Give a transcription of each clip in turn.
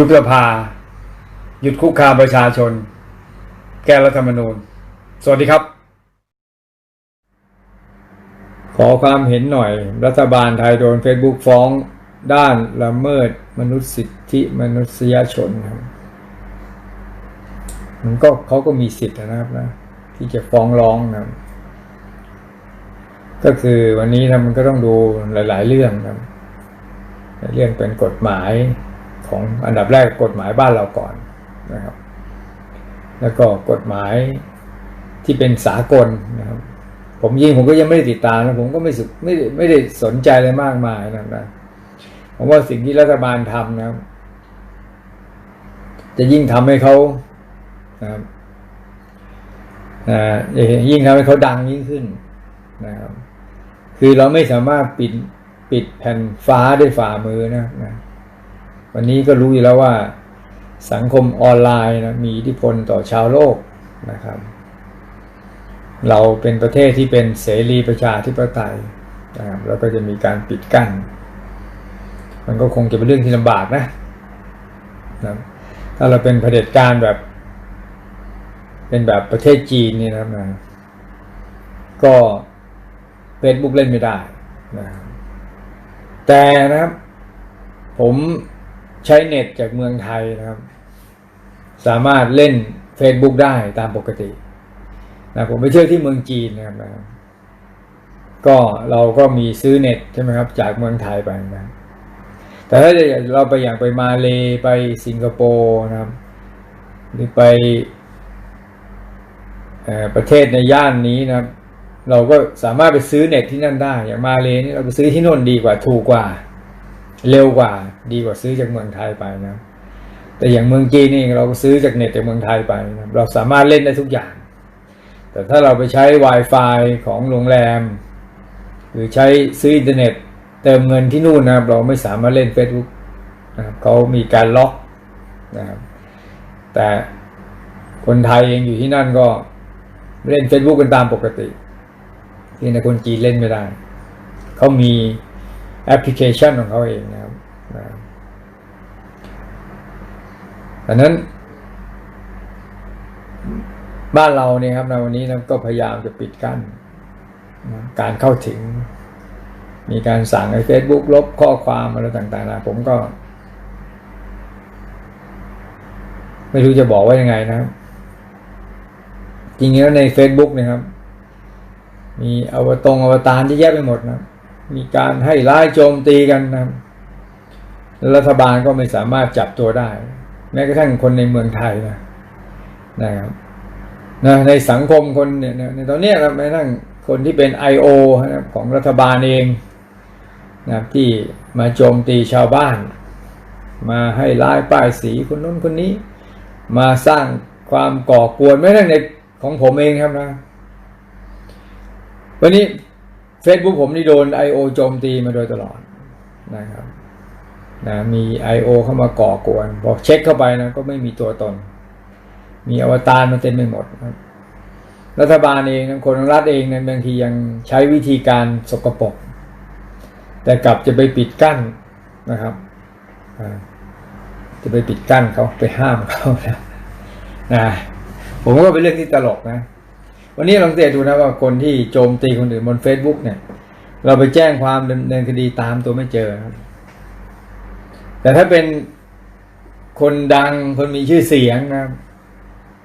ยุบสภา หยุดคุกคามประชาชน แก้รัฐธรรมนูญ สวัสดีครับ ขอความเห็นหน่อย รัฐบาลไทยโดน Facebook ฟ้องด้านละเมิดมนุษยสิทธิมนุษยชนครับมันก็เขาก็มีสิทธิ์นะครับนะ ที่จะฟ้องร้องนะก็คือวันนี้นะมันก็ต้องดูหลาย ๆ เรื่องนะเรื่องเป็นกฎหมาย ของอันดับแรกกฎหมายบ้านเราก่อนนะครับ แล้วก็กฎหมายที่เป็นสากลนะครับ ผมยิงผมก็ยังไม่ได้ติดตามนะผมก็ไม่สุไม่ไม่ได้สนใจอะไรมากมายนะครับนะผมว่าสิ่งที่รัฐบาลทำนะครับ จะยิ่งทำให้เขานะครับอ่ายิ่งทำให้เขาดังยิ่งขึ้นนะครับ คือเราไม่สามารถปิดปิดแผ่นฟ้าด้วยฝ่ามือนะนะ วันนี้ก็รู้อยู่แล้วว่า สังคมออนไลน์นะมีอิทธิพลต่อชาวโลกนะครับ เราเป็นประเทศที่เป็นเสรีประชาธิปไตยนะครับแล้วก็จะมีการปิดกั้น มันก็คงจะเป็นเรื่องที่ลำบากนะนะถ้าเราเป็นเผด็จการแบบ เป็นแบบประเทศจีนนี่นะครับนะก็เฟซบุ๊กเล่นไม่ได้นะครับแต่นะครับ ผม ใช้เน็ตจากเมืองไทยนะครับ สามารถเล่น Facebook ได้ตามปกตินะผมไปเที่ยวที่เมืองจีนนะครับนะก็เราก็มีซื้อเน็ตใช่ไหมครับ จากเมืองไทยไปนะแต่ถ้าเราไปอย่างไปมาเลไปสิงคโปร์นะครับหรือไปประเทศในย่านนี้นะครับ เราก็สามารถไปซื้อเน็ตที่นั่นได้ อย่างมาเลนี่เราไปซื้อที่นู่นดีกว่าถูกกว่า เร็วกว่า ดีกว่าซื้อจากเมืองไทยไปนะ แต่อย่างเมืองจีนนี่เราซื้อจากเน็ตจากเมืองไทยไปนะเราสามารถเล่นได้ทุกอย่าง แต่ถ้าเราไปใช้ Wi-Fi ของโรงแรม หรือใช้ซื้ออินเทอร์เน็ต เติมเงินที่นู่นนะครับเราไม่สามารถเล่น Facebook นะครับเขามีการล็อกนะครับแต่คนไทยเองอยู่ที่นั่นก็เล่น Facebook กันตามปกติที่ในคนจีนเล่นไม่ได้ เขามีแอปพลิเคชันของเขาเองนะครับ ดังนั้น บ้านเราเนี่ยครับในวันนี้นะก็พยายามจะปิดกั้นการเข้าถึง มีการสั่งใน Facebook ลบข้อความอะไรต่างๆนะผมก็ ไม่รู้จะบอกว่ายังไงนะครับ จริงๆแล้วใน Facebook นะครับ มีอวตงอวตารที่แยกไปหมดนะมีการให้ร้ายโจมตีกันนะรัฐบาลก็ไม่สามารถจับตัวได้ แม้กระทั่งคนในเมืองไทยนะนะครับนะในสังคมคนเนี่ยในตอนนี้นะแม้กระทั่งคนที่เป็น I.O. นะของรัฐบาลเองนะครับที่มาโจมตีชาวบ้าน มาให้ร้ายป้ายสีคนนู้นคนนี้ มาสร้างความก่อกวนไม่ใช่ในของผมเองครับนะ วันนี้ Facebook ผมนี่โดน I.O. โจมตีมาโดยตลอดนะครับ นะมี I.O. เข้ามาก่อกวนพอเช็คเข้าไปนะก็ไม่มีตัวตน มีอวตารมาเต็มไปหมดครับรัฐบาลเองคนของรัฐเองนะบางทียังใช้วิธีการสกปรกแต่กลับจะไปปิดกั้นนะครับจะไปปิดกั้นเขาไปห้ามเขานะนะผมว่าเป็นเรื่องที่ตลกนะ วันนี้ลองสังเกตดูนะว่าคนที่โจมตีคนอื่นบน Facebook เนี่ย เราไปแจ้งความดำเนินคดีตามตัวไม่เจอ แต่ถ้าเป็นคนดังคนมีชื่อเสียงนะครับ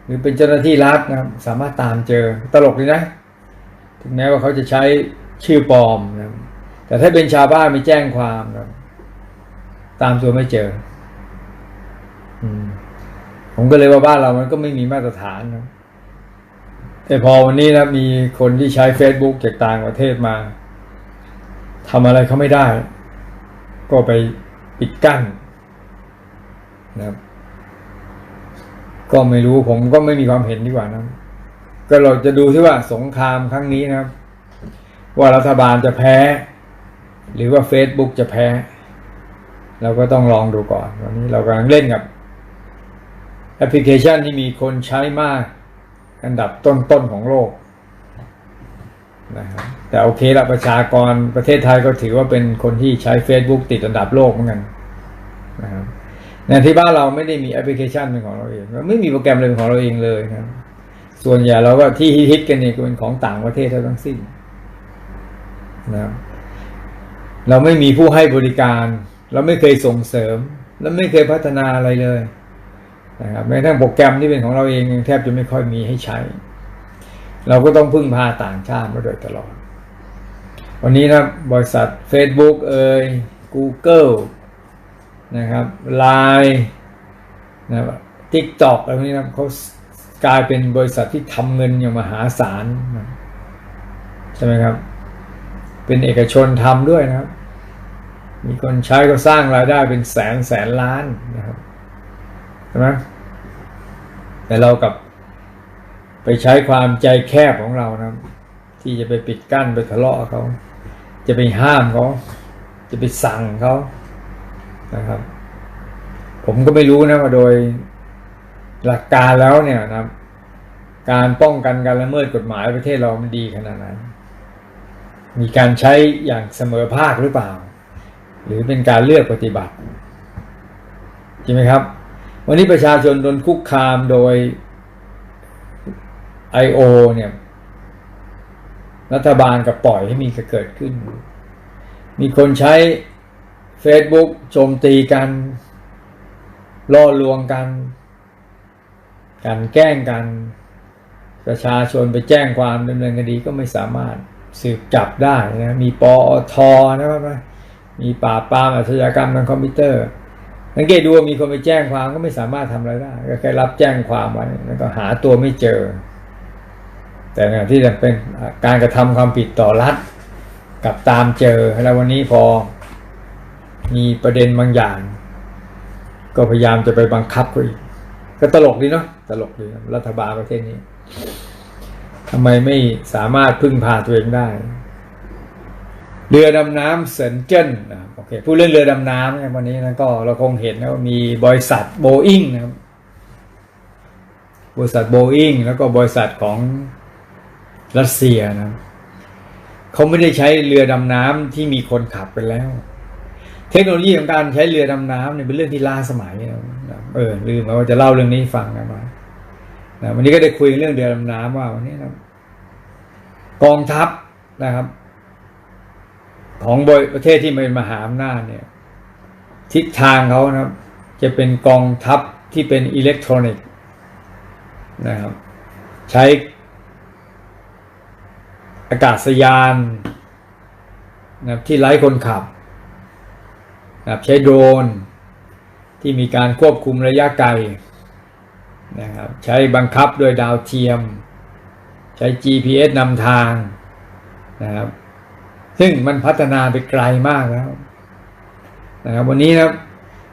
หรือเป็นเจ้าหน้าที่รัฐนะครับสามารถตามเจอตลกเลยนะ ถึงแม้ว่าเขาจะใช้ชื่อปลอมนะแต่ถ้าเป็นชาวบ้านไม่แจ้งความนะตามตัวไม่เจอ อืมผมก็เลยว่าบ้านเรามันก็ไม่มีมาตรฐานนะแต่พอวันนี้นะมีคนที่ใช้ Facebook จากต่างประเทศมาทำอะไรเขาไม่ได้ ก็ไปปิดกั้น นะครับ ก็ไม่รู้ผมก็ไม่มีความเห็นดีกว่านะ ก็เราจะดูที่ว่าสงครามครั้งนี้นะครับ ว่ารัฐบาลจะแพ้ หรือว่า Facebook จะแพ้ เราก็ต้องลองดูก่อนวันนี้เรากำลังเล่นกับแอปพลิเคชันที่มีคนใช้มาก อันดับต้นๆของโลกนะครับแต่โอเคละประชากรประเทศไทยก็ถือว่าเป็นคนที่ใช้ Facebook ติดอันดับโลกเหมือนกันนะครับ ในที่บ้านเราไม่ได้มีแอปพลิเคชันเป็นของเราเองเราไม่มีโปรแกรมเลยเป็นของเราเองเลยนะครับส่วนใหญ่เราก็ที่ฮิตๆกันเนี่ยก็เป็นของต่างประเทศทั้งสิ้นนะครับเราไม่มีผู้ให้บริการ เราไม่เคยส่งเสริม และไม่เคยพัฒนาอะไรเลยนะครับแม้ทั่งโปรแกรมที่เป็นของเราเองยังแทบจะไม่ค่อยมีให้ใช้ เราก็ต้องพึ่งพาต่างชาติมาโดยตลอด วันนี้นะบริษัท Facebook เอ่ย Google นะครับ Line นะครับ TikTok อะไรพวกนี้นะเขากลายเป็นบริษัทที่ทำเงินอย่างมหาศาลใช่ไหมครับ เป็นเอกชนทำด้วยนะครับ มีคนใช้ก็สร้างรายได้เป็นแสนแสนล้านนะครับใช่ไหมแต่เรากับไปใช้ความใจแคบของเรานะที่จะไปปิดกั้นไปทะเลาะเขา จะไปห้ามเขา จะไปสั่งเขา นะครับ ผมก็ไม่รู้นะว่าโดยหลักการแล้วเนี่ยนะครับ การป้องกันการละเมิดกฎหมายประเทศเรามันดีขนาดไหนมีการใช้อย่างเสมอภาคหรือเปล่า หรือเป็นการเลือกปฏิบัติใช่ไหมครับ วันนี้ประชาชนโดนคุกคามโดย I.O. เนี่ย รัฐบาลก็ปล่อยให้มีเกิดขึ้น มีคนใช้ Facebook โจมตีกันล่อลวงกัน การแกล้งกัน ประชาชนไปแจ้งความดำเนินคดีก็ไม่สามารถสืบจับได้นะมีปอทนะครับมีปราปามอาชญากรรมทางคอมพิวเตอร์สังเกตดูว่ามีคนไปแจ้งความก็ไม่สามารถทำอะไรได้ก็แค่รับแจ้งความไว้แล้วก็หาตัวไม่เจอ แต่ในที่จะเป็นการกระทำความผิดต่อรัฐกับตามเจอแล้ววันนี้พอ มีประเด็นบางอย่าง ก็พยายามจะไปบังคับก็อีกก็ตลกดีเนาะตลกดีรัฐบาลประเทศนี้ทำไมไม่สามารถพึ่งพาตัวเองได้ เรือดำน้ำเซินเจนนะโอเคพูดเรื่องเรือดำน้ำวันนี้นะก็เราคงเห็นนะว่ามีบริษัทโบอิงนะครับบริษัทโบอิงแล้วก็บริษัทของรัสเซียนะเขาไม่ได้ใช้เรือดำน้ำที่มีคนขับไปแล้ว เทคโนโลยีของการใช้เรือดำน้ำเนี่ยเป็นเรื่องที่ล้าสมัยนะเออลืมไปว่าจะเล่าเรื่องนี้ให้ฟังนมานะวันนี้ก็ได้คุยเรื่องเรือดำน้ำว่าวันนี้นะกองทัพนะครับ ของประเทศที่เป็นมหาอำนาจเนี่ย ทิศทางเขานะครับ จะเป็นกองทัพที่เป็นอิเล็กทรอนิกส์นะครับ ใช้อากาศยานนะครับที่ไร้คนขับ นะครับใช้โดรนที่มีการควบคุมระยะไกลนะครับใช้บังคับโดยดาวเทียม ใช้ GPS นำทางนะครับซึ่งมันพัฒนาไปไกลมากแล้วนะครับวันนี้นะครับ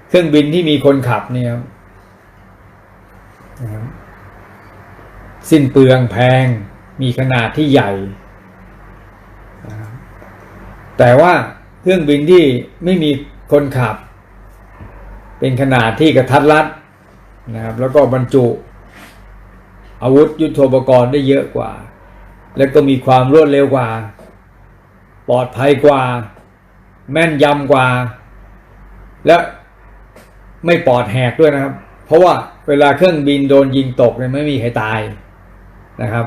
เครื่องบินที่มีคนขับเนี่ยนะครับสิ้นเปลืองแพงมีขนาดที่ใหญ่ แต่ว่าเครื่องบินที่ไม่มี คนขับ เป็นขนาดที่กระทัดรัดนะครับแล้วก็บรรจุอาวุธยุโทโธปกรณ์ได้เยอะกว่า แล้วก็มีความรวดเร็วกว่า ปลอดภัยกว่า แม่นยำกว่า และไม่ปลอดแหกด้วยนะครับ เพราะว่าเวลาเครื่องบินโดนยิงตกเนี่ยไม่มีใครตายนะครับ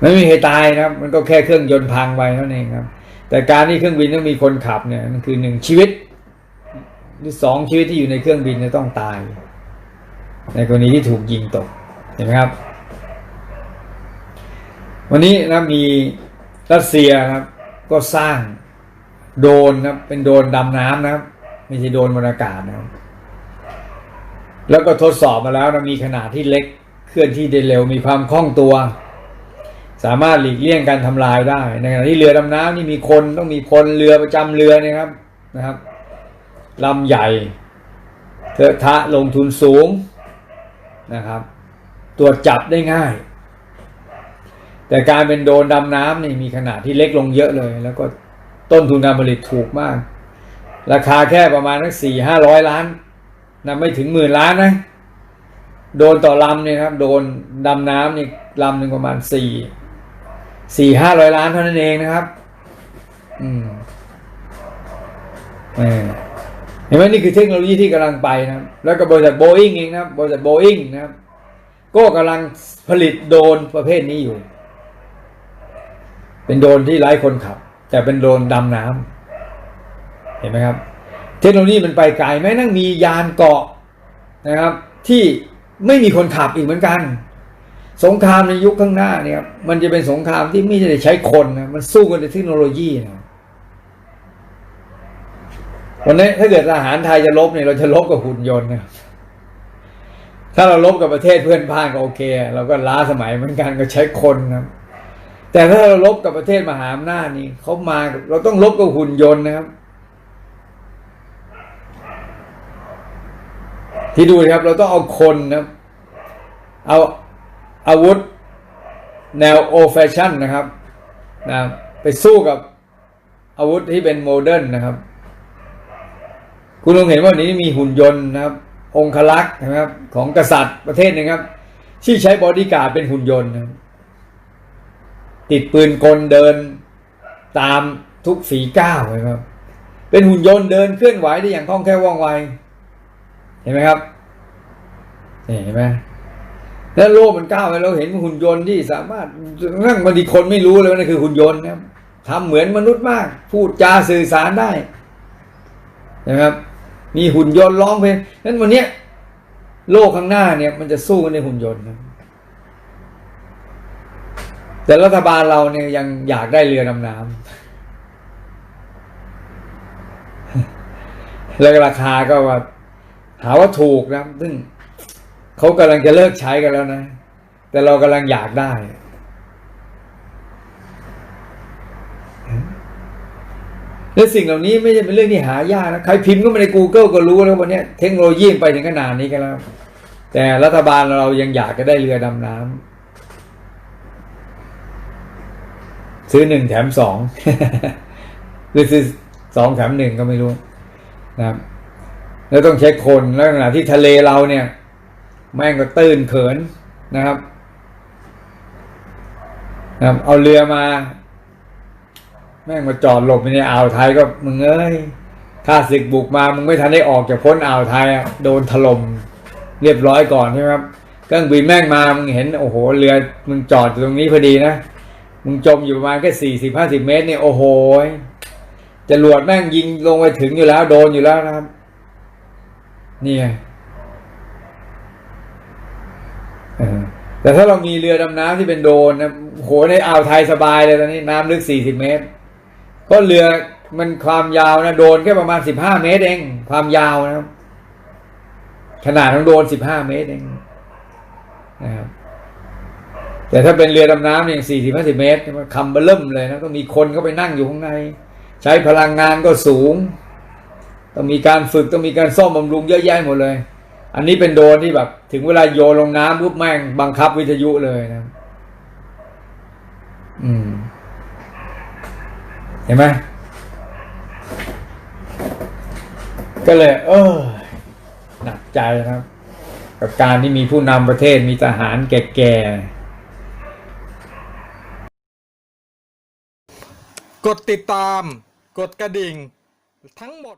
ไม่มีใครตายนะครับ มันก็แค่เครื่องยนต์พังไปเท่านั้นเองครับ แต่การที่เครื่องบินต้องมีคนขับเนี่ยมันคือหนึ่งชีวิตหรือสองชีวิตที่อยู่ในเครื่องบินจะต้องตาย ในกรณีที่ถูกยิงตกเห็นไหมครับ วันนี้นะมีรัสเซียครับ ก็สร้างโดนครับเป็นโดนดำน้ำนะครับ ไม่ใช่โดนบนอากาศนะครับ แล้วก็ทดสอบมาแล้วนะมีขนาดที่เล็กเคลื่อนที่ได้เร็วมีความคล่องตัว สามารถหลีกเลี่ยงการทำลายได้ในขณะที่เรือดำน้ำนี่มีคนต้องมีคนเรือประจำเรือเนี่ยครับนะครับลำใหญ่เทอะทะลงทุนสูงนะครับ ตรวจจับได้ง่าย แต่การเป็นโดนดำน้ำนี่มีขนาดที่เล็กลงเยอะเลย แล้วก็ต้นทุนการผลิตถูกมาก ราคาแค่ประมาณนักสี่ห้าร้อยล้านนะไม่ถึงหมื่นล้านนะ โดนต่อลำเนี่ยครับ โดนดำน้ำนี่ลำหนึ่งประมาณสี่ สี่ห้าร้อยล้านเท่านั้นเองนะครับ อืมเห็นไหมนี่คือเทคโนโลยีที่กำลังไปนะแล้วก็บริษัทโบอิงเองนะบริษัทโบอิงนะครับ ก็กำลังผลิตโดรนประเภทนี้อยู่ เป็นโดรนที่ไร้คนขับ แต่เป็นโดรนดำน้ำเห็นไหมครับ เทคโนโลยีมันไปไกลแม้นั่งมียานเกาะนะครับ ที่ไม่มีคนขับอีกเหมือนกัน สงครามในยุคข้างหน้าเนี่ย มันจะเป็นสงครามที่ไม่ได้ใช้คนนะมันสู้กันในเทคโนโลยีนะวันนี้ถ้าเกิดทหารไทยจะลบเนี่ยเราจะลบกับหุ่นยนต์นะถ้าเราลบกับประเทศเพื่อนบ้านก็โอเค เราก็ล้าสมัยเหมือนกันก็ใช้คนนะครับแต่ถ้าเราลบกับประเทศมหาอำนาจนี่เขามาเราต้องลบกับหุ่นยนต์นะครับ ที่ดูครับ เราต้องเอาคนนะครับเอา อาวุธแนวโอแฟชั่นนะครับนะไปสู้กับอาวุธที่เป็นโมเดิร์นนะครับ คุณลองเห็นว่านี้มีหุ่นยนต์นะครับ องคลักษ์นะครับของกษัตริย์ประเทศนึงครับ ที่ใช้บอดี้การ์ดเป็นหุ่นยนต์นะติดปืนกลเดินตามทุกฝีก้าวเลยครับ เป็นหุ่นยนต์เดินเคลื่อนไหวได้อย่างคล่องแคล่วว่องไว เห็นไหมครับเห็นไหม แล้วโลกมันก้าวไปเราเห็นหุ่นยนต์ที่สามารถนั่งบางทีคนไม่รู้เลยว่านั่นคือหุ่นยนต์นะครับทำเหมือนมนุษย์มาก พูดจาสื่อสารได้นะครับ มีหุ่นยนต์ร้องเพลงนั้นวันเนี้ยโลกข้างหน้าเนี่ย มันจะสู้กันในหุ่นยนต์นะแต่รัฐบาลเราเนี่ยยังอยากได้เรือดำน้ำแล้วราคาก็ว่าหาว่าถูกนะซึ่ง เขากำลังจะเลิกใช้กันแล้วนะ แต่เรากำลังอยากได้ และสิ่งเหล่านี้ไม่ใช่เป็นเรื่องที่หายากนะ ใครพิมพ์ก็มาใน Google ก็รู้แล้ววันนี้เทคโนโลยีไปถึงขนาดนี้กันแล้ว แต่รัฐบาลเรายังอยากจะได้เรือดำน้ำซื้อหนึ่งแถมสองหรือซื้อสองแถมหนึ่งก็ไม่รู้นะครับแล้วต้องเช็คคนแล้วขณะที่ทะเลเราเนี่ย แม่งก็ตื้นเขินนะครับนะครับ เอาเรือมา แม่งมาจอดหลบในอ่าวไทยก็มึงเอ้ยถ้าศึกบุกมามึงไม่ทันได้ออกจากพ้นอ่าวไทยอะโดนถล่มเรียบร้อยก่อนใช่ไหมครับเครื่องบินแม่งมามึงเห็นโอ้โหเรือมึงจอดอยู่ตรงนี้พอดีนะมึงจมอยู่ประมาณแค่สี่สิบห้าสิบเมตรเนี่ยโอ้โหจรวดแม่งยิงลงไปถึงอยู่แล้ว โดนอยู่แล้วนะครับ นี่ไงเออ แต่ถ้าเรามีเรือดำน้ำที่เป็นโดนนะโหในอ่าวไทยสบายเลยตอนนี้น้ำลึกสี่สิบเมตรก็เรือมันความยาวนะโดนแค่ประมาณสิบห้าเมตรเอง ความยาวนะครับ ขนาดของโดนสิบห้าเมตรเองนะครับแต่ถ้าเป็นเรือดำน้ำเนี่ยสี่สิบห้าสิบเมตรมันคำเบลิ่มเลยนะต้องมีคนเข้าไปนั่งอยู่ข้างใน ใช้พลังงานก็สูง ต้องมีการฝึกต้องมีการซ่อมบำรุงเยอะแยะหมดเลย อันนี้เป็นโดนที่แบบ ถึงเวลาโยนลงน้ำปุ๊บแม่งบังคับวิทยุเลยนะ อืม เห็นไหมก็เลย เออหนักใจนะครับ กับการที่มีผู้นำประเทศมีทหารแก่ๆ กดติดตาม กดกระดิ่ง ทั้งหมด